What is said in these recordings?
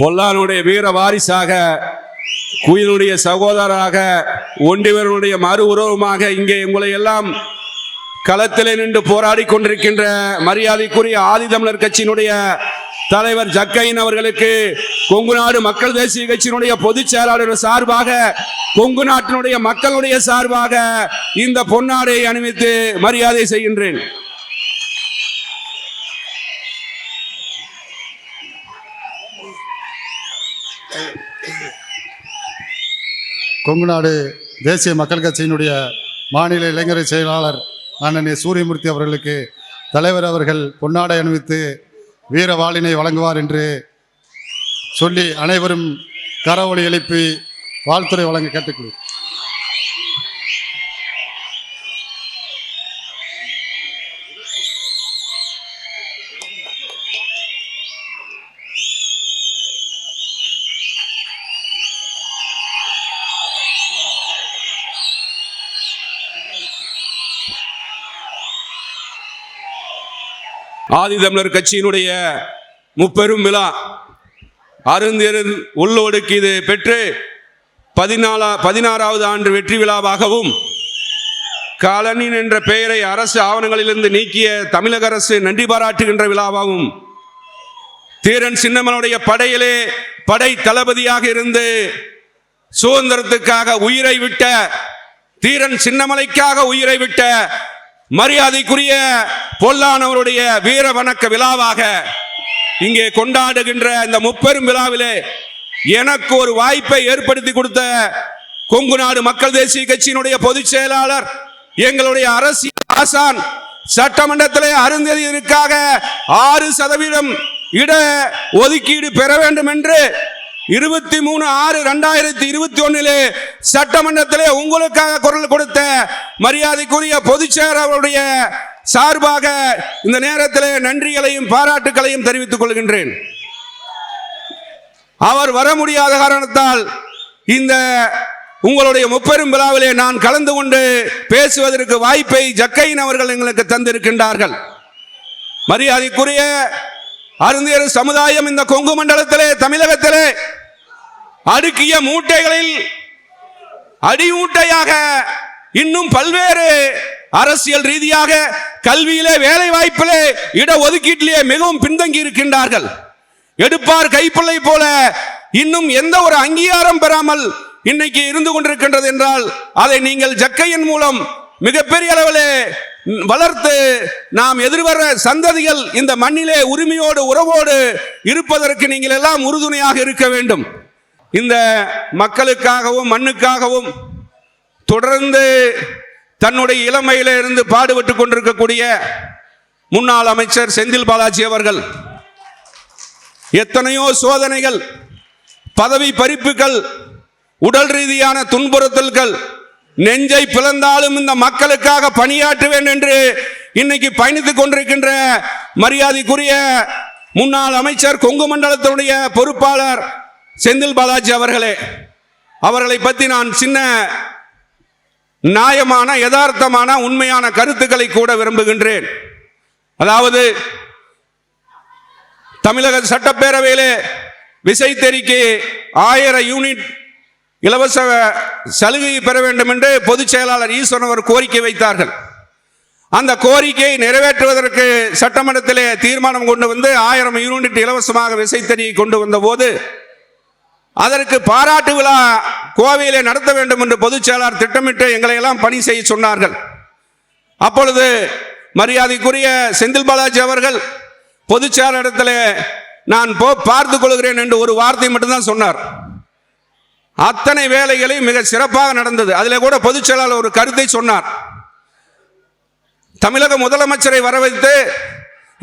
பொல்லானுடைய வீர வாரிசாக குயிலுடைய சகோதரராக ஒண்டிவருடைய மறு உருவமாக இங்கே உங்களை எல்லாம் களத்திலே நின்று போராடி கொண்டிருக்கின்ற மரியாதைக்குரிய ஆதிதமிழர் கட்சியினுடைய தலைவர் ஜக்கையின் அவர்களுக்கு கொங்கு நாடு மக்கள் தேசிய கட்சியினுடைய பொதுச் செயலாளர் சார்பாக கொங்கு நாட்டினுடைய மக்களுடைய சார்பாக இந்த பொன்னாடை அணிவித்து மரியாதை செய்கின்றேன். கொங்குநாடு தேசிய மக்கள் கட்சியினுடைய மாநில இளைஞர் செயலாளர் அண்ணன் சூரியமூர்த்தி அவர்களுக்கு தலைவர் அவர்கள் பொன்னாடை அணிவித்து வீரவாளினை வழங்குவார் என்று சொல்லி அனைவரும் கரவொலி எழுப்பி வாழ்த்துறை வழங்க கேட்டுக்கொள்கிறேன். ஆதிதமிழர் கட்சியினுடைய முப்பெரும் விழா அருந்தியரின் உள்ளோடுக்கு இது பெற்று பதினாலா பதினாறாவது ஆண்டு வெற்றி விழாவாகவும் காலனின் என்ற பெயரை அரசு ஆவணங்களிலிருந்து நீக்கிய தமிழக அரசு நன்றி பாராட்டுகின்ற விழாவாகவும் தீரன் சின்னமனுடைய படையிலே படை தளபதியாக இருந்து சுதந்திரத்துக்காக உயிரை விட்ட தீரன் சின்னமலைக்காக உயிரை விட்ட மரியாதைக்குரிய பொல்லானவருடைய வீர வணக்க விழாவாக இங்கே கொண்டாடுகின்ற இந்த முப்பெரும் விழாவிலே எனக்கு ஒரு வாய்ப்பை ஏற்படுத்தி கொடுத்த கொங்கு நாடு மக்கள் தேசிய கட்சியினுடைய பொதுச் செயலாளர் எங்களுடைய அரசியல் ஆசான் சட்டமன்றத்திலே அருந்ததியனுக்காக ஆறு சதவீதம் இட ஒதுக்கீடு பெற வேண்டும் என்று இருபத்தி மூணு ஆறு ரெண்டாயிரத்தி இருபத்தி ஒன்னிலே சட்டமன்றத்திலே உங்களுக்காக குரல் கொடுத்த மரியாதைக்குரிய பொதுச்செயலாளருடைய சார்பாக இந்த நேரத்தில் நன்றிகளையும் பாராட்டுகளையும் தெரிவித்துக் கொள்கின்றேன். அவர் வர முடியாத காரணத்தால் இந்த உங்களுடைய முப்பெரும் விழாவிலே நான் கலந்து கொண்டு பேசுவதற்கு வாய்ப்பை ஜக்கையின் அவர்கள் எங்களுக்கு தந்திருக்கின்றார்கள். மரியாதைக்குரிய அருந்தியர் சமுதாயம் இந்த கொங்கு மண்டலத்திலே தமிழகத்திலே அடுக்கிய மூட்டைகளில் அடிமூட்டையாக இன்னும் பல்வேறு அரசியல் ரீதியாக கல்வியிலே வேலை வாய்ப்பிலே இட ஒதுக்கீட்டிலே மிகவும் பின்தங்கி இருக்கின்றார்கள். எடுப்பார் கைப்பிள்ளை போல இன்னும் எந்த ஒரு அங்கீகாரம் பெறாமல் இன்னைக்கு இருந்து கொண்டிருக்கின்றது என்றால் அதை நீங்கள் ஜக்கையின் மூலம் மிகப்பெரிய அளவிலே வளர்த்து நாம் எதிர்வர சந்ததிகள் இந்த மண்ணிலே உரிமையோடு உறவோடு இருப்பதற்கு நீங்கள் எல்லாம் உறுதுணையாக இருக்க வேண்டும். இந்த மக்களுக்காகவும் மண்ணுக்காகவும் தொடர்ந்து தன்னுடைய இளமையில இருந்து பாடுபட்டு கொண்டிருக்கக்கூடிய முன்னாள் அமைச்சர் செந்தில் பாலாஜி அவர்கள் எத்தனையோ சோதனைகள் பதவி பறிப்புகள் உடல் ரீதியான துன்புறுத்தல்கள் நெஞ்சை பிளந்தாலும் இந்த மக்களுக்காக பணியாற்றுவேன் என்று இன்னைக்கு பயணித்துக் கொண்டிருக்கின்ற மரியாதைக்குரிய முன்னாள் அமைச்சர் கொங்கு மண்டலத்தினுடைய பொறுப்பாளர் செந்தில் பாலாஜி அவர்களே அவர்களை பற்றி நான் சின்ன நியாயமான யதார்த்தமான உண்மையான கருத்துக்களை கூட விரும்புகின்றேன். அதாவது தமிழக சட்டப்பேரவையிலே விசைத்தறிக்கு ஆயிரம் யூனிட் இலவச சலுகை பெற வேண்டும் என்று பொதுச் செயலாளர் ஈஸ்வரன் அவர் கோரிக்கை வைத்தார்கள். அந்த கோரிக்கையை நிறைவேற்றுவதற்கு சட்டமன்றத்திலே தீர்மானம் கொண்டு வந்து ஆயிரம் யூனிட் இலவசமாக விசைத்தறியை கொண்டு வந்த போது அதற்கு பாராட்டு விழா கோவையிலே நடத்த வேண்டும் என்று பொதுச் செயலாளர் திட்டமிட்டு எங்களை எல்லாம் பணி செய்ய சொன்னார்கள். அப்பொழுது மரியாதைக்குரிய செந்தில் பாலாஜி அவர்கள் பொதுச் செயலாளரிடத்தில் நான் போ பார்த்து கொள்கிறேன் என்று ஒரு வார்த்தை மட்டும்தான் சொன்னார். அத்தனை வேலைகளையும் மிக சிறப்பாக நடந்தது. அதில் கூட பொதுச் செயலாளர் ஒரு கருத்தை சொன்னார். தமிழக முதலமைச்சரை வர வைத்து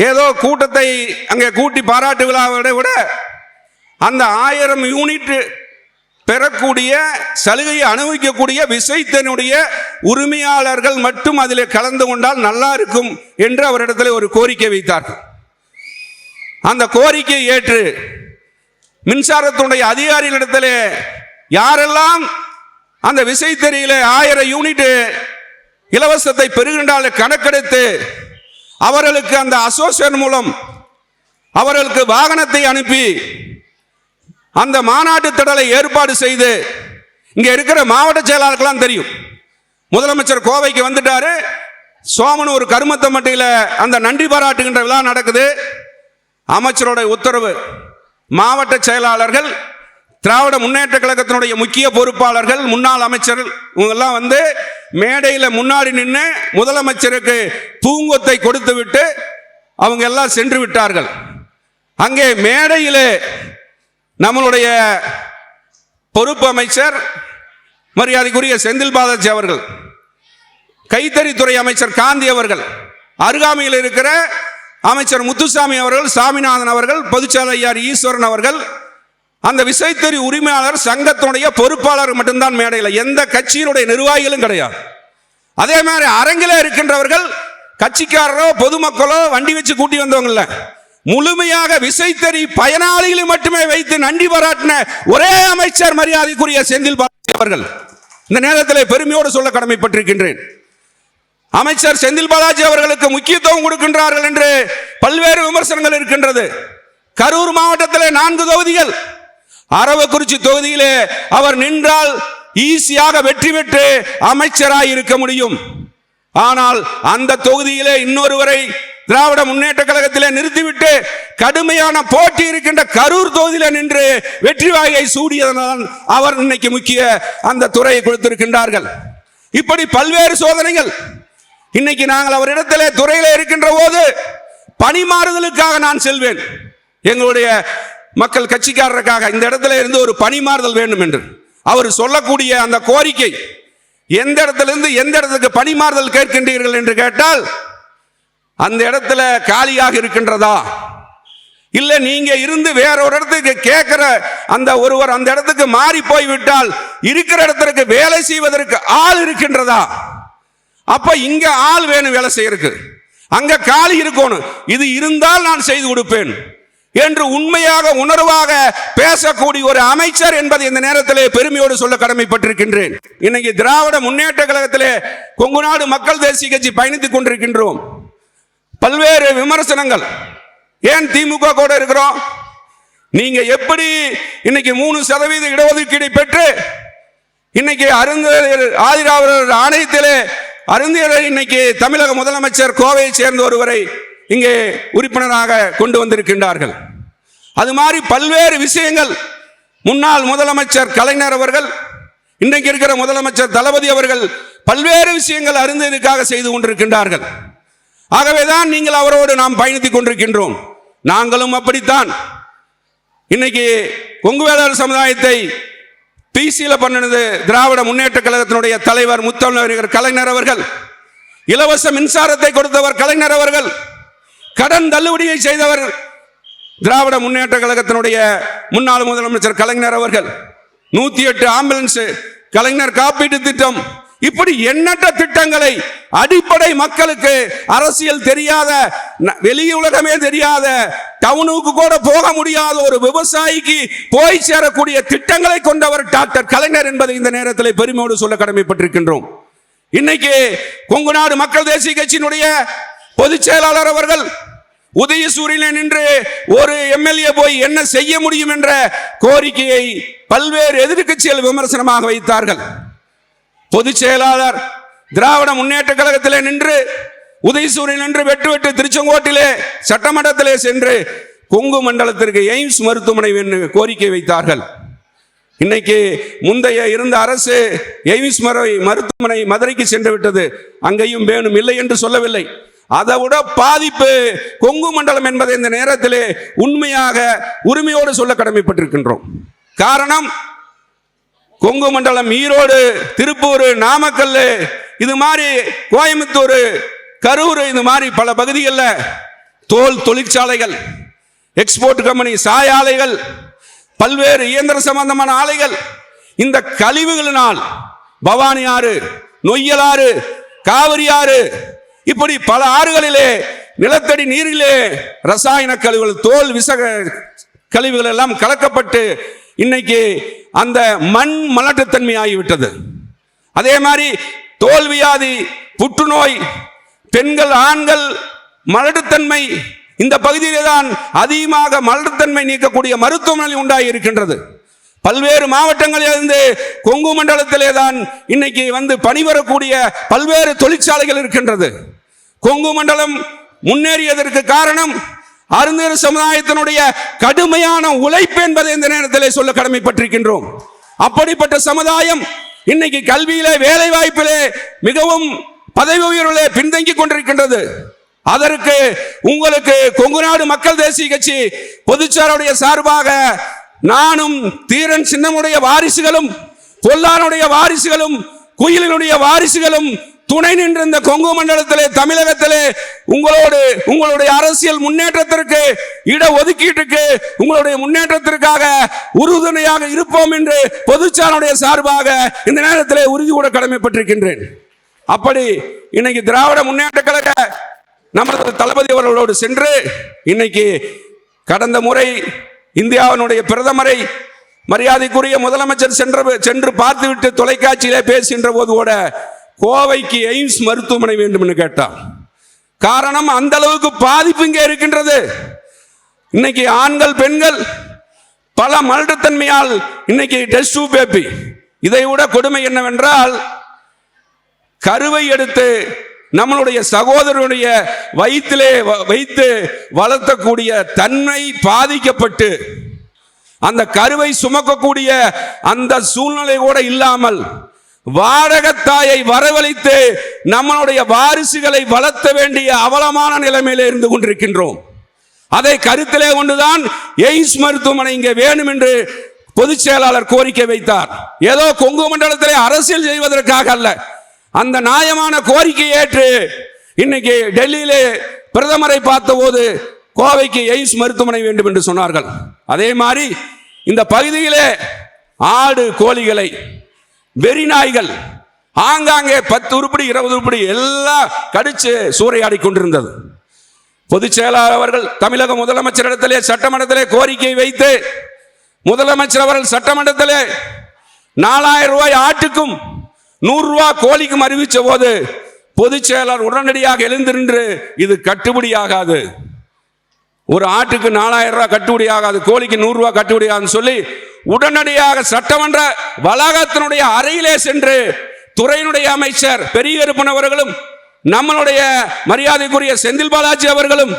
ஏதோ கூட்டத்தை அங்கே கூட்டி பாராட்டு விழாவை விட அந்த ஆயிரம் யூனிட் பெறக்கூடிய சலுகையை அனுபவிக்கக்கூடிய விசைத்தனுடைய உரிமையாளர்கள் மட்டும் அதில் கலந்து கொண்டால் நல்லா இருக்கும் என்று அவரிடத்தில் ஒரு கோரிக்கை வைத்தார்கள். அந்த கோரிக்கை ஏற்று மின்சாரத்துடைய அதிகாரிகளிடத்தில் யாரெல்லாம் அந்த விசைத்தறியில் ஆயிரம் யூனிட் இலவசத்தை பெறுகின்றால் கணக்கெடுத்து அவர்களுக்கு அந்த அசோசியேஷன் மூலம் அவர்களுக்கு வாகனத்தை அனுப்பி அந்த மாநாட்டு திடலை ஏற்பாடு செய்து இங்கே இருக்கிற மாவட்ட செயலாளருக்கெல்லாம் தெரியும். முதலமைச்சர் கோவைக்கு வந்துட்டாரு. சோமனூர் கருமத்தம்பட்டியில் அந்த நன்றி பாராட்டுகின்ற விழா நடக்குது. அமைச்சரோட உத்தரவு. மாவட்ட செயலாளர்கள் திராவிட முன்னேற்ற கழகத்தினுடைய முக்கிய பொறுப்பாளர்கள் முன்னாள் அமைச்சர்கள் இவங்கெல்லாம் வந்து மேடையில் முன்னாடி நின்று முதலமைச்சருக்கு பூங்கொத்தை கொடுத்து விட்டு அவங்க எல்லாம் சென்று விட்டார்கள். அங்கே மேடையில் நம்மளுடைய பொறுப்பு அமைச்சர் மரியாதைக்குரிய செந்தில் பாலாஜி அவர்கள் கைத்தறித்துறை அமைச்சர் காந்தி அவர்கள் அருகாமையில் இருக்கிற அமைச்சர் முத்துசாமி அவர்கள் சாமிநாதன் அவர்கள் பொதுச்செயலாளர் ஈஸ்வரன் அவர்கள் அந்த விசைத்தறி உரிமையாளர் சங்கத்தினுடைய பொறுப்பாளர் மட்டும்தான் மேடையில். எந்த கட்சியினுடைய நிர்வாகிகளும் கிடையாது. அதே மாதிரி அரங்கில் இருக்கின்றவர்கள் கட்சிக்காரரோ பொதுமக்களோ வண்டி வச்சு கூட்டி வந்தவங்க முழுமையாக விசைத்தறி பயனாளிகளை மட்டுமே வைத்து நன்றி பாராட்டின ஒரே அமைச்சர் மரியாதைக்குரிய செந்தில் பாலாஜி அவர்கள். இந்த நேரத்தில் பெருமையோடு சொல்ல கடமைப்பட்டிருக்கின்றேன். அமைச்சர் செந்தில் பாலாஜி அவர்களுக்கு முக்கியத்துவம் கொடுக்கின்றார்கள் என்று பல்வேறு விமர்சனங்கள் இருக்கின்றது. கரூர் மாவட்டத்திலே நான்கு தொகுதிகள். அரவக்குறிச்சி தொகுதியிலே அவர் நின்றால் ஈஸியாக வெற்றி பெற்று அமைச்சராய் இருக்க முடியும். ஆனால் அந்த தொகுதியிலே இன்னொருவரை திராவிட முன்னேற்ற கழகத்திலே நிறுத்திவிட்டு கடுமையான போட்டி இருக்கின்ற கரூர் தொகுதியில நின்று வெற்றி வாயை சூடியதனால் அவர் இன்னைக்கு முக்கிய அந்த துறையை கொடுத்திருக்கின்றார்கள். இப்படி பல்வேறு சோதனைகள். இன்னைக்கு நாங்கள் அவரிடத்திலே துறையில இருக்கின்ற போது பணிமாறுதலுக்காக நான் செல்வேன். எங்களுடைய மக்கள் கட்சிக்காரருக்காக இந்த இடத்துல இருந்து ஒரு பணிமாறுதல் வேண்டும் என்று. அவர் சொல்லக்கூடிய அந்த கோரிக்கை எந்த இடத்துல இருந்து எந்த இடத்துக்கு பணிமாறுதல் கேட்கின்றீர்கள் என்று கேட்டால் அந்த இடத்துல காலியாக இருக்கின்றதா? இல்லை நீங்க இருந்து வேற ஒரு இடத்துக்கு கேட்கிற அந்த ஒருவர் அந்த இடத்துக்கு மாறி போய்விட்டால் இருக்கிற இடத்திற்கு வேலை செய்வதற்கு ஆள் இருக்கின்றதா? அப்ப இங்க ஆள் வேணும் வேலை செய்யறதுக்கு. அங்க காலி இருக்கணும். இது இருந்தால் நான் செய்து கொடுப்பேன் என்று உண்மையாக உணர்வாக பேசக்கூடிய ஒரு அமைச்சர் என்பதை இந்த நேரத்திலே பெருமையோடு சொல்ல கடமைப்பட்டிருக்கின்றேன். இன்னைக்கு திராவிட முன்னேற்ற கழகத்திலே கொங்கு நாடு மக்கள் தேசிய கட்சி பயணித்துக் கொண்டிருக்கின்றோம். பல்வேறு விமர்சனங்கள். ஏன் திமுக கூட இருக்கிறோம்? நீங்க எப்படி இன்னைக்கு மூணு சதவீத இடஒதுக்கீடு பெற்று இன்னைக்கு அருந்தர் ஆதிராவரர் ஆணையத்திலே அருந்தியரை இன்னைக்கு தமிழக முதலமைச்சர் கோவையை சேர்ந்த ஒருவரை இங்கே உறுப்பினராக கொண்டு வந்திருக்கின்றார்கள். அது மாதிரி பல்வேறு விஷயங்கள். முன்னாள் முதலமைச்சர் கலைஞர் அவர்கள் இன்றைக்கு இருக்கிற முதலமைச்சர் தளபதி அவர்கள் பல்வேறு விஷயங்கள் அருந்ததிற்காக செய்து கொண்டிருக்கின்றார்கள். ஆகவேதான் நீங்கள் அவரோடு நாம் பயணித்துக் கொண்டிருக்கின்றோம். நாங்களும் அப்படித்தான். இன்னைக்கு கொங்கு சமுதாயத்தை பிசியில் பண்ணினது திராவிட முன்னேற்ற கழகத்தினுடைய தலைவர் முத்தமிழர் கலைஞர் அவர்கள். இலவச மின்சாரத்தை கொடுத்தவர் கலைஞர் அவர்கள். கடன் தள்ளுபடியை செய்தவர் திராவிட முன்னேற்ற கழகத்தினுடைய முன்னாள் முதலமைச்சர் கலைஞர் அவர்கள். நூற்றி எட்டு ஆம்புலன்ஸு கலைஞர் காப்பீட்டு திட்டம் இப்படி எண்ணற்ற திட்டங்களை அடிப்படை மக்களுக்கு அரசியல் தெரியாத ந- வெளி உலகமே தெரியாத டவுனுக்கு கூட போக முடியாத ஒரு விவசாயிக்கு போய் சேரக்கூடிய திட்டங்களை கொண்டவர் டாக்டர் கலைஞர் என்பதை இந்த நேரத்தில் பெருமையோடு சொல்ல கடமைப்பட்டிருக்கின்றோம். இன்னைக்கு கொங்கு நாடு மக்கள் தேசிய கட்சியினுடைய பொதுச் செயலாளர் அவர்கள் உதயசூரியனில் நின்று ஒரு எம்எல்ஏ போய் என்ன செய்ய முடியும் என்ற கோரிக்கையை பல்வேறு எதிர்க்கட்சிகள் விமர்சனமாக வைத்தார்கள். பொதுச் செயலாளர் திராவிட முன்னேற்ற கழகத்திலே நின்று உதயசூரியன் நின்று வெட்டு வெட்டு திருச்செங்கோட்டிலே சட்டமன்றத்திலே சென்று கொங்கு மண்டலத்திற்கு எய்ம்ஸ் மருத்துவமனை என்று கோரிக்கை வைத்தார்கள். இன்னைக்கு முந்தைய இருந்த அரசு எய்ம்ஸ் மறை- மருத்துவமனை மதுரைக்கு சென்று விட்டது. அங்கேயும் வேணும் இல்லை என்று சொல்லவில்லை. அதை விட பாதிப்பு கொங்கு மண்டலம் என்பதை இந்த நேரத்திலே உண்மையாக உரிமையோடு சொல்ல கடமைப்பட்டிருக்கின்றோம். காரணம் கொங்கு மண்டலம் ஈரோடு திருப்பூர் நாமக்கல் இது மாதிரி கோயம்புத்தூர் கரூர் இது மாதிரி பல பகுதிகளில் தோல் தொழிற்சாலைகள் எக்ஸ்போர்ட் கம்பெனி சாய ஆலைகள் பல்வேறு இயந்திர சம்பந்தமான ஆலைகள் இந்த கழிவுகளினால் பவானி ஆறு நொய்யல் ஆறு காவிரி ஆறு இப்படி பல ஆறுகளிலே நிலத்தடி நீரிலே ரசாயன கழிவுகள் தோல் விச கழிவுகள் எல்லாம் கலக்கப்பட்டு இன்னைக்கு அந்த மண் மலட்டுத்தன்மை ஆகிவிட்டது. அதே மாதிரி தோல்வியாதி புற்றுநோய் பெண்கள் ஆண்கள் மலட்டுத்தன்மை இந்த பகுதியிலே தான் அதிகமாக மலட்டுத்தன்மை நீக்கக்கூடிய மருத்துவமனை உண்டாகி இருக்கின்றது பல்வேறு மாவட்டங்களிலிருந்து கொங்கு மண்டலத்திலே தான் இன்னைக்கு வந்து பணிபெறக்கூடிய பல்வேறு தொழிற்சாலைகள் இருக்கின்றது. கொங்கு மண்டலம் முன்னேறியதற்கு காரணம் அருந்தர் சமுதாயத்தினுடைய கடுமையான உழைப்பு என்பதை இந்த நேரத்தில் சொல்ல கடமைப்பட்டிருக்கின்றோம். அப்படிப்பட்ட சமுதாயம் இன்னைக்கு கல்வியிலே வேலை வாய்ப்பிலே மிகவும் பதவி உயர்விலே பின்தங்கி கொண்டிருக்கின்றது. அதற்கு உங்களுக்கு கொங்குநாடு மக்கள் தேசிய கட்சி பொதுச்சாருடைய சார்பாக நானும் தீரன் சின்னமுடைய வாரிசுகளும் பொல்லாருடைய வாரிசுகளும் குயிலினுடைய வாரிசுகளும் துணை நின்றிருந்த இந்த கொங்கு மண்டலத்திலே தமிழகத்திலே உங்களோடு உங்களுடைய அரசியல் முன்னேற்றத்திற்கு இட ஒதுக்கீட்டுக்கு உங்களுடைய முன்னேற்றத்திற்காக உறுதுணையாக இருப்போம் என்று பொதுச்சாரனுடைய சார்பாக இந்த நேரத்திலே உறுதி கூட கடமைப்பட்டிருக்கின்றேன். அப்படி இன்னைக்கு திராவிட முன்னேற்ற கழக நமது தளபதி அவர்களோடு சென்று இன்னைக்கு கடந்த முறை இந்தியாவினுடைய பிரதமரை மரியாதைக்குரிய முதலமைச்சர் சென்ற சென்று பார்த்துவிட்டு தொலைக்காட்சியிலே பேசுகின்ற போது கூட கோவைக்கு எய்ம்ஸ் மருத்துவமனை வேண்டும் என்று காரணம் அந்த அளவுக்கு பாதிப்பு இங்கே இருக்கின்றது. இன்னைக்கு ஆண்கள் பெண்கள் பல மலட்டுத்தன்மையால் இன்னைக்கு டெஸ்ட் பேபி இதை விட கொடுமை என்னவென்றால் கருவை எடுத்து நம்மளுடைய சகோதரனுடைய வயிற்றிலே வ- வைத்து வளர்த்தக்கூடிய தன்மை பாதிக்கப்பட்டு அந்த கருவை சுமக்கக்கூடிய அந்த சூழ்நிலை கூட இல்லாமல் வாடகத்தாயை வரவழைத்து நம்மளுடைய வாரிசுகளை வளர்த்த வேண்டிய அவலமான நிலைமையில இருந்து கொண்டிருக்கின்றோம். அதை கருத்திலே கொண்டுதான் எய்ம்ஸ் மருத்துவமனை இங்கே வேணும் என்று பொதுச் செயலாளர் கோரிக்கை வைத்தார். ஏதோ கொங்கு மண்டலத்திலே அரசியல் செய்வதற்காக அல்ல. அந்த நியாயமான கோரிக்கை ஏற்று இன்னைக்கு டெல்லியிலே பிரதமரை பார்த்தபோது கோவைக்கு எய்ம்ஸ் மருத்துவமனை வேண்டும் என்று சொன்னார்கள். அதே மாதிரி இந்த பகுதியிலே ஆடு கோழிகளை வெறி நாய்கள் ஆங்காங்கே பத்து உருப்படி இருபது உருப்படி எல்லாம் கடிச்சு சூறையாடி கொண்டிருந்தது. பொதுச் செயலாளர் அவர்கள் தமிழக முதலமைச்சரிடத்திலே சட்டமன்றத்திலே கோரிக்கை வைத்து முதலமைச்சர் அவர்கள் சட்டமன்றத்திலே நாலாயிரம் ரூபாய் ஆட்டுக்கும் நூறு ரூபாய் கோழிக்கும் அறிவித்த போது பொதுச் செயலாளர் உடனடியாக எழுந்திருந்து இது கட்டுப்படியாகாது ஒரு ஆட்டுக்கு நாலாயிரம் ரூபாய் கட்டுப்படி ஆகாது கோழிக்கு நூறுரூவா ரூபாய் கட்டுப்படி சொல்லி உடனடியாக சட்டமன்ற வளாகத்தினுடைய அறையிலே சென்று துறையினுடைய அமைச்சர் பெரிய அவர்களும் நம்மளுடைய மரியாதைக்குரிய செந்தில் பாலாஜி அவர்களும்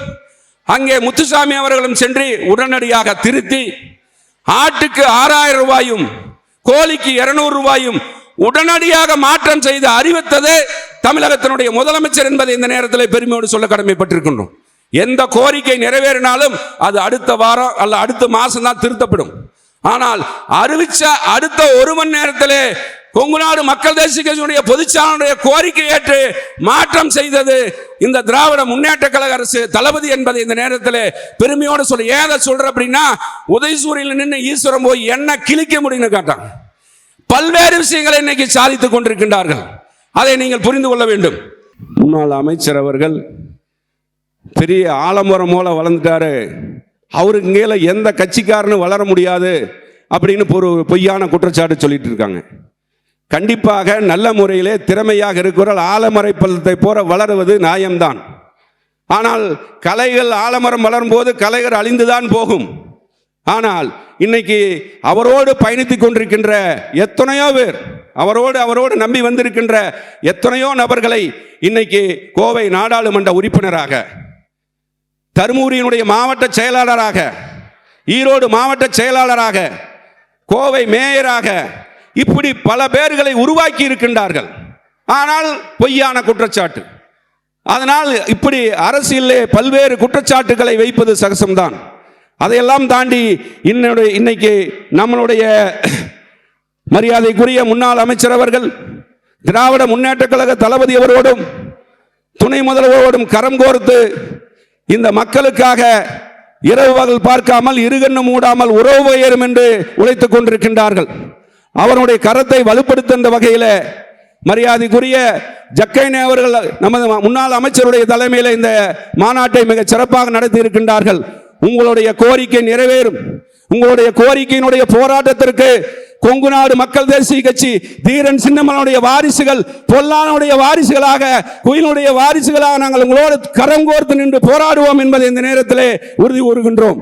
அங்கே முத்துசாமி அவர்களும் சென்று உடனடியாக திருத்தி ஆட்டுக்கு ஆறாயிரம் ரூபாயும் கோழிக்கு இருநூறு ரூபாயும் உடனடியாக மாற்றம் செய்து அறிவித்தது தமிழகத்தினுடைய முதலமைச்சர் என்பதை இந்த நேரத்தில் பெருமையோடு சொல்ல கடமைப்பட்டிருக்கின்றோம். எந்த கோரிக்கை நிறைவேறினாலும் அது அடுத்த வாரம் அல்ல அடுத்த மாசம் தான் திருத்தப்படும். ஆனால் அறிவிச்ச அடுத்த ஒரு மணி நேரத்திலே கொங்குநாடு மக்கள் தேசிய கட்சியினுடைய பொதுச்சாளனுடைய கோரிக்கை ஏற்று மாற்றம் செய்தது இந்த திராவிட முன்னேற்ற கழக அரசு தளபதி என்பதை இந்த நேரத்தில் பெருமையோடு சொல்லி. ஏதை சொல்ற அப்படின்னா உதயசூரியில் நின்று ஈஸ்வரம் போய் என்ன கிழிக்க முடியும்னு கேட்டாங்க பல்வேறு விஷயங்களை இன்னைக்கு சாதித்துக் கொண்டிருக்கின்றார்கள். அதை நீங்கள் புரிந்து கொள்ள வேண்டும். முன்னாள் அமைச்சர் அவர்கள் பெரிய ஆலமரம் போல வளர்ந்துட்டாரு. அவருக்கு மேலே எந்த கட்சிக்காரனும் வளர முடியாது அப்படின்னு ஒரு பொய்யான குற்றச்சாட்டு சொல்லிட்டு இருக்காங்க. கண்டிப்பாக நல்ல முறையிலே திறமையாக இருக்கிறால் ஆலமரை பள்ளத்தை போல வளருவது நியாயம்தான். ஆனால் கலைகள் ஆலமரம் வளரும் போது கலைகள் அழிந்துதான் போகும். ஆனால் இன்னைக்கு அவரோடு பயணித்துக் கொண்டிருக்கின்ற எத்தனையோ பேர் அவரோடு அவரோடு நம்பி வந்திருக்கின்ற எத்தனையோ நபர்களை இன்னைக்கு கோவை நாடாளுமன்ற உறுப்பினராக தருமபுரியினுடைய மாவட்ட செயலாளராக ஈரோடு மாவட்ட செயலாளராக கோவை மேயராக இப்படி பல பேர்களை உருவாக்கி இருக்கின்றார்கள். ஆனால் பொய்யான குற்றச்சாட்டு. அதனால் இப்படி அரசியலே பல்வேறு குற்றச்சாட்டுகளை வைப்பது சகசம்தான். அதையெல்லாம் தாண்டி இன்னுடைய இன்னைக்கு நம்மளுடைய மரியாதைக்குரிய முன்னாள் அமைச்சர் அவர்கள் திராவிட முன்னேற்ற கழக தளபதி அவரோடும் துணை முதல்வரோடும் கரம் கோர்த்து இந்த மக்களுக்காக இரவு பகல் பார்க்காமல் இருகண்ணு மூடாமல் உறவு உயரும் என்று உழைத்துக் கொண்டிருக்கின்றார்கள். அவருடைய கரத்தை வலுப்படுத்துகின்ற வகையில் மரியாதைக்குரிய ஜக்கைனே அவர்கள் நமது முன்னாள் அமைச்சருடைய தலைமையில் இந்த மாநாட்டை மிக சிறப்பாக நடத்தி இருக்கின்றார்கள் உங்களுடைய கோரிக்கை நிறைவேறும். உங்களுடைய கோரிக்கையினுடைய போராட்டத்திற்கு கொங்கு நாடு மக்கள் தேசிய கட்சி தீரன் சின்னமனுடைய வாரிசுகள் பொல்லானுடைய வாரிசுகளாக குயிலுடைய வாரிசுகளாக நாங்கள் உங்களோடு கரம் கோர்த்து நின்று போராடுவோம் என்பதை இந்த நேரத்திலே உறுதி கூறுகின்றோம்.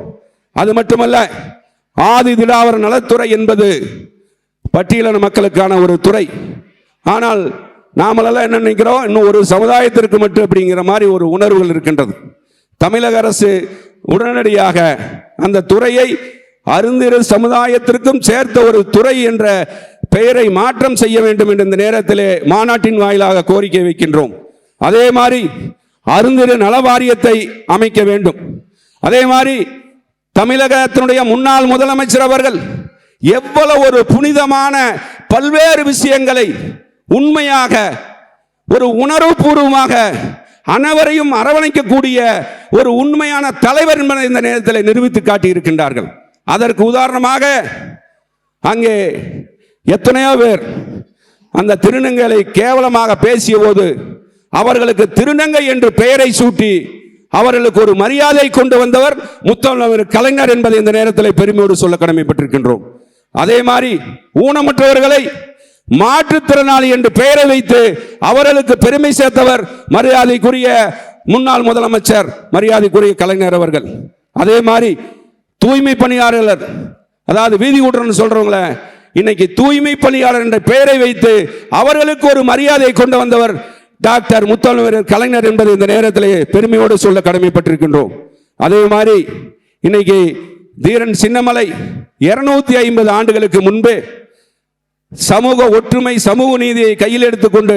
அது மட்டுமல்ல ஆதி திடாவர நலத்துறை என்பது பட்டியலின மக்களுக்கான ஒரு துறை. ஆனால் நாமளெல்லாம் என்ன நினைக்கிறோம்? இன்னும் ஒரு சமுதாயத்திற்கு மட்டும் அப்படிங்கிற மாதிரி ஒரு உணர்வுகள் இருக்கின்றது. தமிழக அரசு உடனடியாக அந்த துறையை அருந்திரு சமுதாயத்திற்கும் சேர்த்த ஒரு துறை என்ற பெயரை மாற்றம் செய்ய வேண்டும் என்ற இந்த நேரத்திலே மாநாட்டின் வாயிலாக கோரிக்கை வைக்கின்றோம். அதே மாதிரி அருந்திரு நல வாரியத்தை அமைக்க வேண்டும். அதே மாதிரி தமிழகத்தினுடைய முன்னாள் முதலமைச்சர் அவர்கள் எவ்வளவு ஒரு புனிதமான பல்வேறு விஷயங்களை உண்மையாக ஒரு உணர்வுபூர்வமாக அனைவரையும் அரவணைக்கக்கூடிய ஒரு உண்மையான தலைவர் என்பதை இந்த நேரத்தில் நிரூபித்து காட்டியிருக்கின்றார்கள். அதற்கு உதாரணமாக அங்கே எத்தனையோ பேர் அந்த திருநங்கைகளை கேவலமாக பேசிய போது அவர்களுக்கு திருநங்கை என்று பெயரை சூட்டி அவர்களுக்கு ஒரு மரியாதை கொண்டு வந்தவர் முத்தமிழ் கலைஞர் என்பதை இந்த நேரத்தில் பெருமையோடு சொல்ல கடமைப்பட்டிருக்கின்றோம். அதே மாதிரி ஊனமுற்றவர்களை மாற்றுத்திறனாளி என்று பெயரை வைத்து அவர்களுக்கு பெருமை சேர்த்தவர் மரியாதைக்குரிய முன்னாள் முதலமைச்சர் மரியாதைக்குரிய கலைஞர் அவர்கள். அதே மாதிரி தூய்மை பணியாளர். அதாவது வீதி கூட்டுறன்னு சொல்றவங்கள இன்னைக்கு தூய்மை பணியாளர் என்ற பெயரை வைத்து அவர்களுக்கு ஒரு மரியாதை கொண்டு வந்தவர் டாக்டர் முத்தமிழர் கலைஞர் என்பது இந்த நேரத்திலேயே பெருமையோடு சொல்ல கடமைப்பட்டிருக்கின்றோம். அதே மாதிரி இன்னைக்கு தீரன் சின்னமலை இருநூத்தி ஐம்பது ஆண்டுகளுக்கு முன்பே சமூக ஒற்றுமை சமூக நீதியை கையில் எடுத்துக்கொண்டு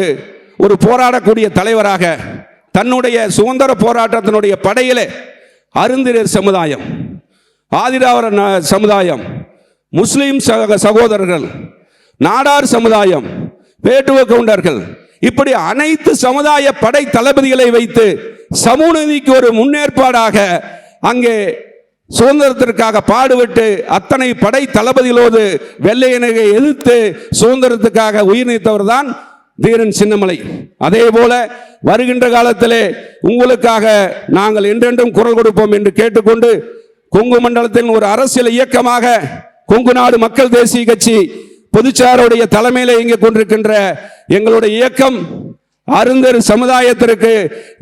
ஒரு போராடக்கூடிய தலைவராக தன்னுடைய சுதந்திர போராட்டத்தினுடைய படையிலே அருந்திரர் சமுதாயம். ஆதிராவர ந- சமுதாயம் முஸ்லீம் சக- சகோதரர்கள் நாடார் சமுதாயம் வேட்டுவ கவுண்டர்கள் இப்படி அனைத்து சமுதாய படை தளபதிகளை வைத்து சமூகநீதிக்கு ஒரு முன்னேற்பாடாக அங்கே சுதந்திரத்திற்காக பாடுபட்டு அத்தனை படை தளபதிகளோடு வெள்ளையனகை எதிர்த்து சுதந்திரத்துக்காக உயிர் நீத்தவர் தான் தீரன் சின்னமலை. அதே போல வருகின்ற காலத்திலே உங்களுக்காக நாங்கள் என்றென்றும் குரல் கொடுப்போம் என்று கேட்டுக்கொண்டு கொங்கு மண்டலத்தின் ஒரு அரசியல் இயக்கமாக கொங்கு நாடு மக்கள் தேசிய கட்சி பொதுச்சாருடைய தலைமையில இங்கே கொண்டிருக்கின்ற எங்களுடைய இயக்கம் அருந்தர் சமுதாயத்திற்கு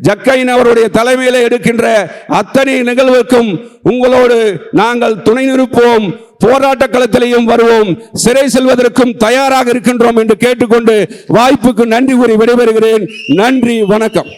ஜக்கைன் அவருடைய தலைமையில எடுக்கின்ற அத்தனை நிகழ்வுக்கும் உங்களோடு நாங்கள் துணை நிற்போம். போராட்ட களத்திலையும் வருவோம். சிறை செல்வதற்கும் தயாராக இருக்கின்றோம் என்று கேட்டுக்கொண்டு வாய்ப்புக்கு நன்றி கூறி விடைபெறுகிறேன். நன்றி வணக்கம்.